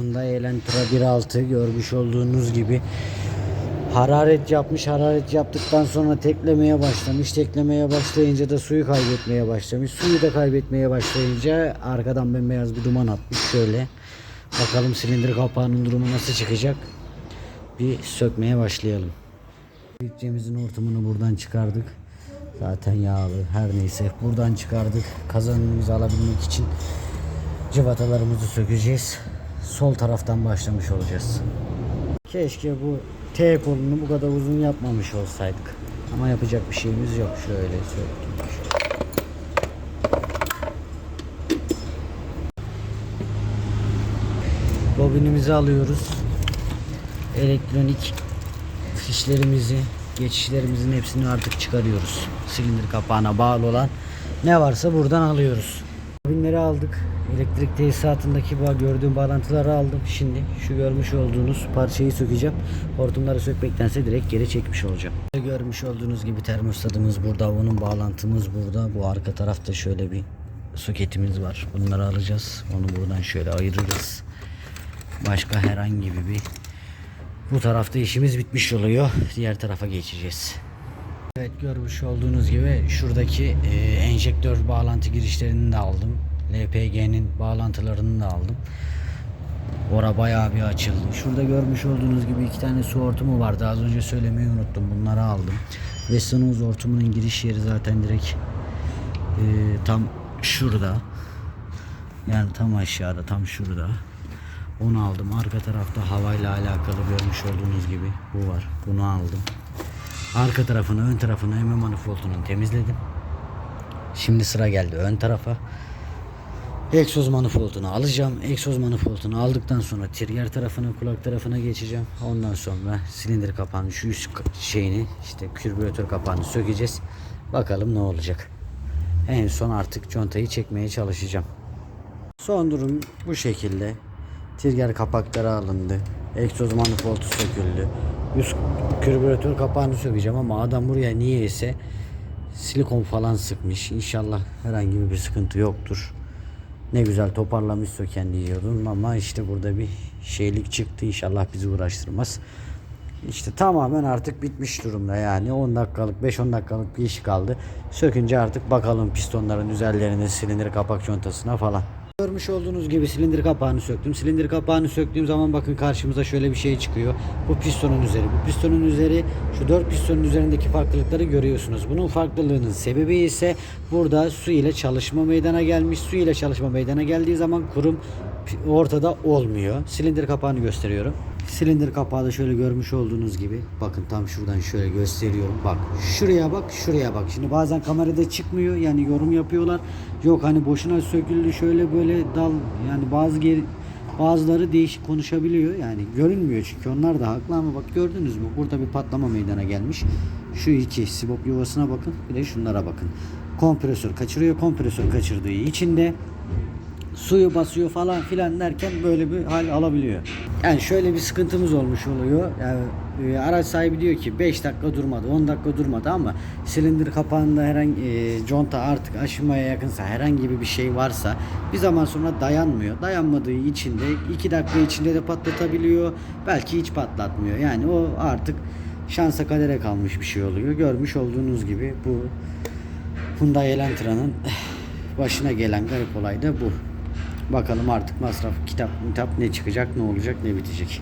Hyundai Elantra 1.6 görmüş olduğunuz gibi hararet yapmış. Hararet yaptıktan sonra teklemeye başlamış. Teklemeye başlayınca da suyu kaybetmeye başlamış. Suyu da kaybetmeye başlayınca arkadan bembeyaz bir duman atmış. Şöyle bakalım silindir kapağının durumu nasıl çıkacak. Bir sökmeye başlayalım. Gideceğimizin hortumunu buradan çıkardık. Zaten yağlı her neyse buradan çıkardık. Kazanımızı alabilmek için cıvatalarımızı sökeceğiz. Sol taraftan başlamış olacağız. Keşke bu T kolunu bu kadar uzun yapmamış olsaydık. Ama yapacak bir şeyimiz yok. Şöyle söktüm. Bobinimizi alıyoruz. Elektronik fişlerimizi, geçişlerimizin hepsini artık çıkarıyoruz. Silindir kapağına bağlı olan ne varsa buradan alıyoruz. Bobinleri aldık. Elektrik tesisatındaki bu gördüğüm bağlantıları aldım. Şimdi şu görmüş olduğunuz parçayı sökeceğim. Hortumları sökmektense direkt geri çekmiş olacağım. Görmüş olduğunuz gibi termostatımız burada. Onun bağlantımız burada. Bu arka tarafta şöyle bir soketimiz var. Bunları alacağız. Onu buradan şöyle ayırırız. Başka herhangi bir bu tarafta işimiz bitmiş oluyor. Diğer tarafa geçeceğiz. Evet görmüş olduğunuz gibi şuradaki e, enjektör bağlantı girişlerini de aldım. LPG'nin bağlantılarını da aldım. Ora bayağı bir açıldı. Şurada görmüş olduğunuz gibi iki tane su hortumu vardı. Az önce söylemeyi unuttum. Bunları aldım. Ve Sunuz hortumunun giriş yeri zaten direkt e, tam şurada. Yani tam aşağıda, tam şurada. Onu aldım. Arka tarafta havayla alakalı görmüş olduğunuz gibi bu var. Bunu aldım. Arka tarafını, ön tarafını emme manifoldunu temizledim. Şimdi sıra geldi ön tarafa. Egzoz manifoldunu alacağım. Egzoz manifoldunu aldıktan sonra trigger tarafına, kulak tarafına geçeceğim. Ondan sonra silindir kapağını, şu üst şeyini, işte kürbüratör kapağını sökeceğiz. Bakalım ne olacak. En son artık contayı çekmeye çalışacağım. Son durum bu şekilde. Trigger kapakları alındı. Egzoz manifoldu söküldü. Üst kürbüratör kapağını sökeceğim ama adam buraya niyeyse silikon falan sıkmış. İnşallah herhangi bir sıkıntı yoktur. Ne güzel toparlamış söken diyordum ama işte burada bir şeylik çıktı. İnşallah bizi uğraştırmaz. İşte tamamen artık bitmiş durumda yani 10 dakikalık 5-10 dakikalık bir iş kaldı. Sökünce artık bakalım pistonların üzerlerine silindir kapak contasına falan. Görmüş olduğunuz gibi silindir kapağını söktüm. Silindir kapağını söktüğüm zaman bakın karşımıza şöyle bir şey çıkıyor. Bu pistonun üzeri. Bu pistonun üzeri şu dört pistonun üzerindeki farklılıkları görüyorsunuz. Bunun farklılığının sebebi ise burada su ile çalışma meydana gelmiş. Su ile çalışma meydana geldiği zaman kurum ortada olmuyor. Silindir kapağını gösteriyorum. Silindir kapağı da şöyle görmüş olduğunuz gibi. Bakın tam şuradan şöyle gösteriyorum. Bak şuraya bak şuraya bak. Şimdi bazen kamerada çıkmıyor. Yani yorum yapıyorlar. Yok hani boşuna söküldü şöyle böyle dal. Yani bazı geri, bazıları değişik konuşabiliyor. Yani görünmüyor çünkü onlar da haklı ama bak gördünüz mü? Burada bir patlama meydana gelmiş. Şu iki sibop yuvasına bakın. Bir de şunlara bakın. Kompresör kaçırıyor. Kompresör kaçırdığı içinde suyu basıyor falan filan derken böyle bir hal alabiliyor. Yani şöyle bir sıkıntımız olmuş oluyor. Yani e, araç sahibi diyor ki 5 dakika durmadı, 10 dakika durmadı ama silindir kapağında herhangi e, conta artık aşınmaya yakınsa herhangi bir şey varsa bir zaman sonra dayanmıyor. Dayanmadığı için de 2 dakika içinde de patlatabiliyor. Belki hiç patlatmıyor. Yani o artık şansa kadere kalmış bir şey oluyor. Görmüş olduğunuz gibi bu Hyundai Elantra'nın başına gelen garip olay da bu. Bakalım artık masraf, kitap, kitap ne çıkacak, ne olacak, ne bitecek.